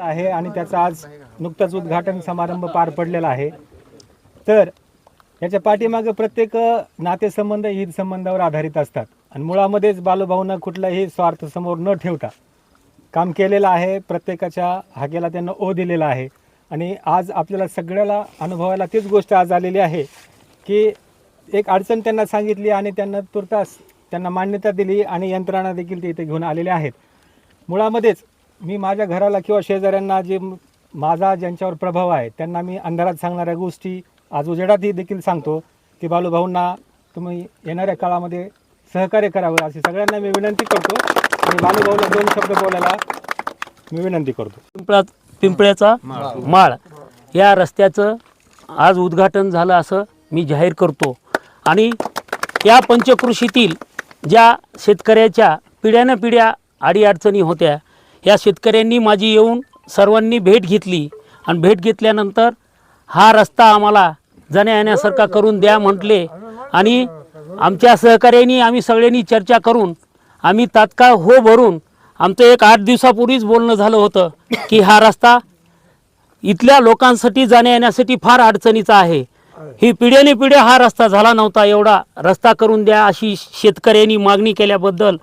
आहे आणि त्याचा आज नुकताच उद्घाटन समारंभ पार पडलेला आहे. तर याच्या पाठीमागे प्रत्येक नातेसंबंध हित संबंधावर आधारित असतात. आणि मुळामध्येच बालूभाऊनं कुठलाही स्वार्थ समोर न ठेवता काम केलेलं आहे प्रत्येकाच्या हाकेला त्यांना ओ दिलेला आहे. आणि आज आपल्याला सगळ्याला अनुभवायला तीच गोष्ट आज आलेली आहे की एक अडचण त्यांना सांगितली आणि त्यांना तुर्तास त्यांना मान्यता दिली आणि यंत्रणा देखील ते इथे घेऊन आलेले आहेत. मुळामध्येच मी माझ्या घराला किंवा शेजाऱ्यांना जे माझा ज्यांच्यावर प्रभाव आहे त्यांना मी अंधारात सांगणाऱ्या गोष्टी आज उजेडातही देखील सांगतो. की बालूभाऊंना तुम्ही येणाऱ्या काळामध्ये सहकार्य करावं अशी सगळ्यांना मी विनंती करतो. आणि बालूभाऊला दोन शब्द बोलायला मी विनंती करतो. पिंपळा पिंपळ्याचा माळ. या रस्त्याचं आज उद्घाटन झालं असं मी जाहीर करतो. आणि या पंचकृषीतील ज्या शेतकऱ्याच्या पिढ्यानपिढ्या पिढ्या अडीअडचणी होत्या या शेतकऱ्यांनी माझी येऊन सर्वांनी भेट घेतली. आणि भेट घेतल्यानंतर हा रस्ता आम्हाला जाण्या येण्यासारखा करून द्या म्हटले. आणि आमच्या सहकार्याने आम्ही सगळ्यांनी चर्चा करून आम्ही तात्काळ हो भरून आमचं एक आठ दिवसापूर्वीच बोलणं झालं होतं की हा रस्ता इथल्या लोकांसाठी जाण्या येण्यासाठी फार अडचणीचा आहे. ही पिढ्याने पिढ्या हा रस्ता झाला नव्हता. एवढा रस्ता करून द्या अशी शेतकऱ्यांनी मागणी केल्याबद्दल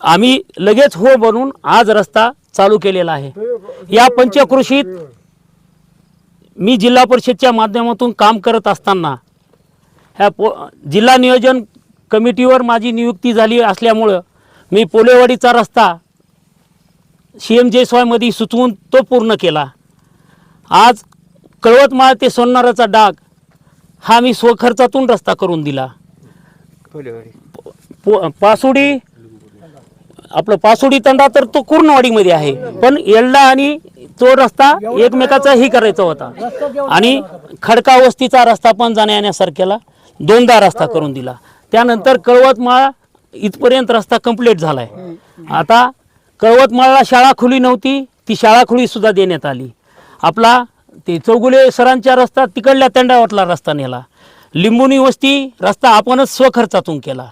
आम्ही लगेच हो बनून आज रस्ता चालू केलेला आहे. या पंचकृषीत मी जिल्हा परिषदच्या माध्यमातून काम करत असताना ह्या पो जिल्हा नियोजन कमिटीवर माझी नियुक्ती झाली असल्यामुळं मी पोलेवाडीचा रस्ता सी एम जयस्वायमध्ये सुचवून तो पूर्ण केला. आज कळवतमाळ ते सोनाराचा डाग हा मी स्वखर्चातून रस्ता करून दिला. पासोडी आपलं पासोडी तंडा तर तो कुर्णवाडीमध्ये आहे. पण येल्डा आणि तो रस्ता एकमेकाचा ही करायचा होता. आणि खडका वस्तीचा रस्ता पण जाण्या येण्यासारख्याला दोनदा रस्ता करून दिला. त्यानंतर कळवतमाळ इथपर्यंत रस्ता कंप्लीट झालाय. आता कळवतमाळला शाळा खुली नव्हती ती शाळा खुली सुद्धा देण्यात आली. आपला ते चौगुले सरांच्या रस्ता तिकडल्या तंडावरला रस्ता नेला. लिंबुनी वस्ती रस्ता आपणच स्वखर्चातून केला.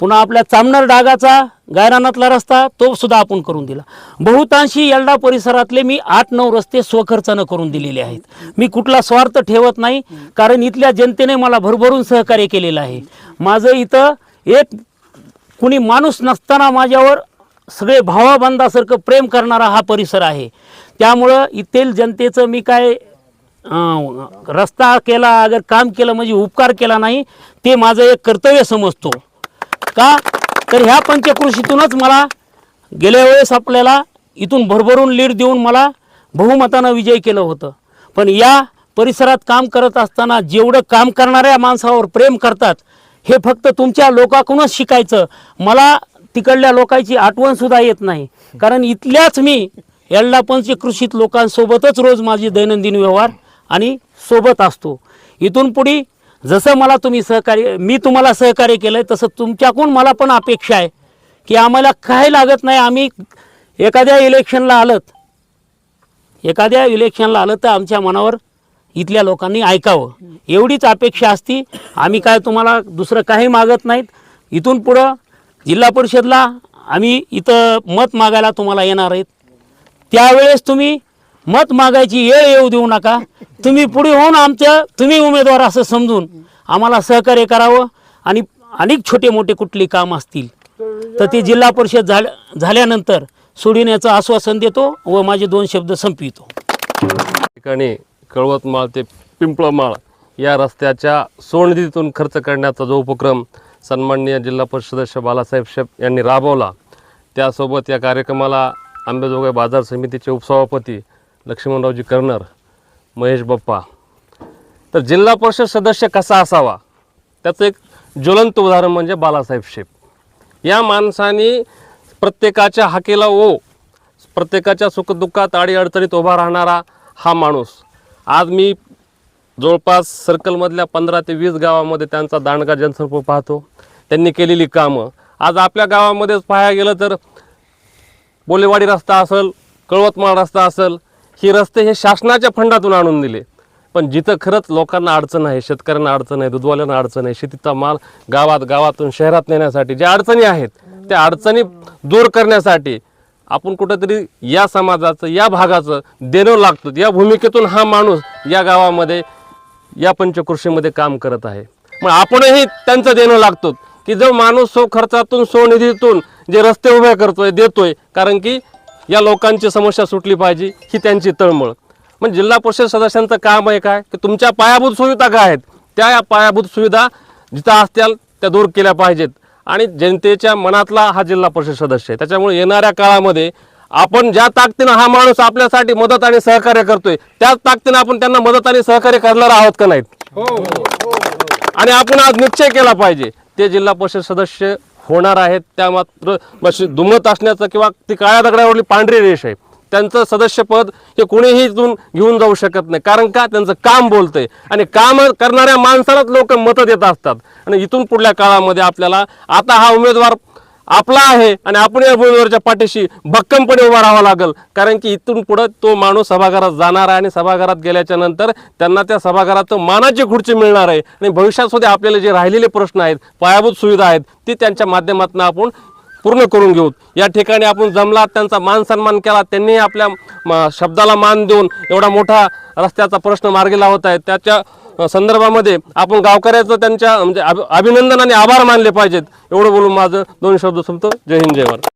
पुन्हा आपल्या चामणार डागाचा गायरानातला रस्ता तो सुद्धा आपण करून दिला. बहुतांशी येल्डा परिसरातले मी आठ नऊ रस्ते स्वखर्चानं करून दिलेले आहेत. मी कुठला स्वार्थ ठेवत नाही कारण इथल्या जनतेने मला भरभरून सहकार्य केलेलं आहे. माझं इथं एक कुणी माणूस नसताना माझ्यावर सगळे भावाबंधासारखं प्रेम करणारा हा परिसर आहे. त्यामुळं इथेल जनतेचं मी काय रस्ता केला अगर काम केलं म्हणजे उपकार केला नाही ते माझं एक कर्तव्य समजतो. का? तर ह्या पंचकृषीतूनच मला गेल्या वेळेस आपल्याला इथून भरभरून लीड देऊन मला बहुमतानं विजय केलं होतं. पण या परिसरात काम करत असताना जेवढं काम करणाऱ्या माणसावर प्रेम करतात हे फक्त तुमच्या लोकांकडूनच शिकायचं. मला तिकडल्या लोकांची आठवणसुद्धा येत नाही. कारण इथल्याच मी येल्डा पंचकृषीत लोकांसोबतच रोज माझी दैनंदिन व्यवहार आणि सोबत असतो. इथून पुढे जसं मला तुम्ही सहकार्य मी तुम्हाला सहकार्य केलं आहे तसं तुमच्याकडून मला पण अपेक्षा आहे की आम्हाला काय लागत नाही. आम्ही एखाद्या इलेक्शनला आलत एखाद्या इलेक्शनला आलं तर आमच्या मनावर इथल्या लोकांनी ऐकावं. एवढीच अपेक्षा असती. आम्ही काय तुम्हाला दुसरं काही मागत नाहीत. इथून पुढं जिल्हा परिषदला आम्ही इथं मत मागायला तुम्हाला येणार आहेत. त्यावेळेस तुम्ही मत मागायची येळ येऊ देऊ नका. तुम्ही पुढे होऊन आमच्या तुम्ही उमेदवार असं समजून आम्हाला सहकार्य करावं आणि अनेक छोटे मोठे कुठली काम असतील. तर ते जिल्हा परिषद झाल्या झाल्यानंतर सोडविण्याचं आश्वासन देतो व माझे दोन शब्द संपवितो. ठिकाणी कळवतमाळ ते पिंपळमाळ या रस्त्याच्या सोडनिधीतून खर्च करण्याचा जो उपक्रम सन्माननीय जिल्हा परिषद सदस्य बालासाहेब शेप यांनी राबवला त्यासोबत या कार्यक्रमाला आंबेजोगाई बाजार समितीचे उपसभापती लक्ष्मणरावजी कर्नर महेश बाप्पा. तर जिल्हा परिषद सदस्य कसा असावा? त्याचं एक ज्वलंत उदाहरण म्हणजे बालासाहेब शेप. या माणसाने प्रत्येकाच्या हाकेला ओ प्रत्येकाच्या सुखदुःखात अडीअडचणीत उभा राहणारा हा माणूस. आज मी जवळपास सर्कलमधल्या पंधरा ते वीस गावामध्ये त्यांचा दांडगा जनसंपर्क पाहतो. त्यांनी केलेली कामं. आज आपल्या गावामध्येच पाहायला गेलं तर बोलेवाडी रस्ता असेल कळवतमाळ रस्ता असेल ही रस्ते हे शासनाच्या फंडातून आणून दिले. पण जिथं खरंच लोकांना अडचण आहे शेतकऱ्यांना अडचण आहे दुधवाल्यांना अडचण आहे शेतीचा माल गावात गावातून शहरात नेण्यासाठी ज्या अडचणी आहेत त्या अडचणी दूर करण्यासाठी आपण कुठंतरी या समाजाचं या भागाचं देणं लागतो. या भूमिकेतून हा माणूस या गावामध्ये या पंचकृषीमध्ये काम करत आहे. मग आपणही त्यांचं देणं लागतो की जो माणूस सो खर्चातून सो निधीतून जे रस्ते उभे करतोय देतोय कारण की या लोकांची समस्या सुटली पाहिजे ही त्यांची तळमळ. म्हणजे जिल्हा परिषद सदस्यांचं काम आहे काय? की तुमच्या पायाभूत सुविधा काय आहेत? त्या या पायाभूत सुविधा जिथं असतील त्या दूर केल्या पाहिजेत. आणि जनतेच्या मनातला हा जिल्हा परिषद सदस्य आहे. त्याच्यामुळे येणाऱ्या काळामध्ये आपण ज्या ताकदीनं हा माणूस आपल्यासाठी मदत आणि सहकार्य करतोय त्याच ताकदीनं आपण त्यांना मदत आणि सहकार्य करणार आहोत का नाहीत? आणि आपण आज निश्चय केला पाहिजे ते जिल्हा परिषद सदस्य होणार आहेत त्या मात्र दुमत असण्याचं किंवा ती काळ्या दगडावरली पांढरी रेष आहे. त्यांचं सदस्यपद हे कोणीही इथून घेऊन जाऊ शकत नाही. कारण का? त्यांचं काम बोलतंय. आणि काम करणाऱ्या माणसालाच लोक मतं देत असतात. आणि इथून पुढल्या काळामध्ये आपल्याला आता हा उमेदवार आपला आहे आणि आपण या उमेदवाराच्या पाठीशी भक्कमपणे उभा राहावा लागेल. कारण की इथून पुढं तो माणूस सभागृहात जाणार आहे आणि सभागृहात गेल्याच्यानंतर त्यांना त्या सभागृहात मानाची खुर्ची मिळणार आहे. आणि भविष्यात सुद्धा आपल्याला जे राहिलेले प्रश्न आहेत पायाभूत सुविधा आहेत ती त्यांच्या माध्यमातून आपण पूर्ण करून घेऊ. या ठिकाणी आपण जमला त्यांचा मान सन्मान केला त्यांनी आपल्या म, शब्दाला मान देऊन एवढा मोठा रस्त्याचा प्रश्न मार्गी लावत आहे त्याच्या संदर्भामध्ये आपण गावकऱ्याचं त्यांच्या म्हणजे अभिनंदन आणि आभार मानले पाहिजेत. एवढं बोलून माझं दोन शब्द संपतो. जय हिंद जय भारत.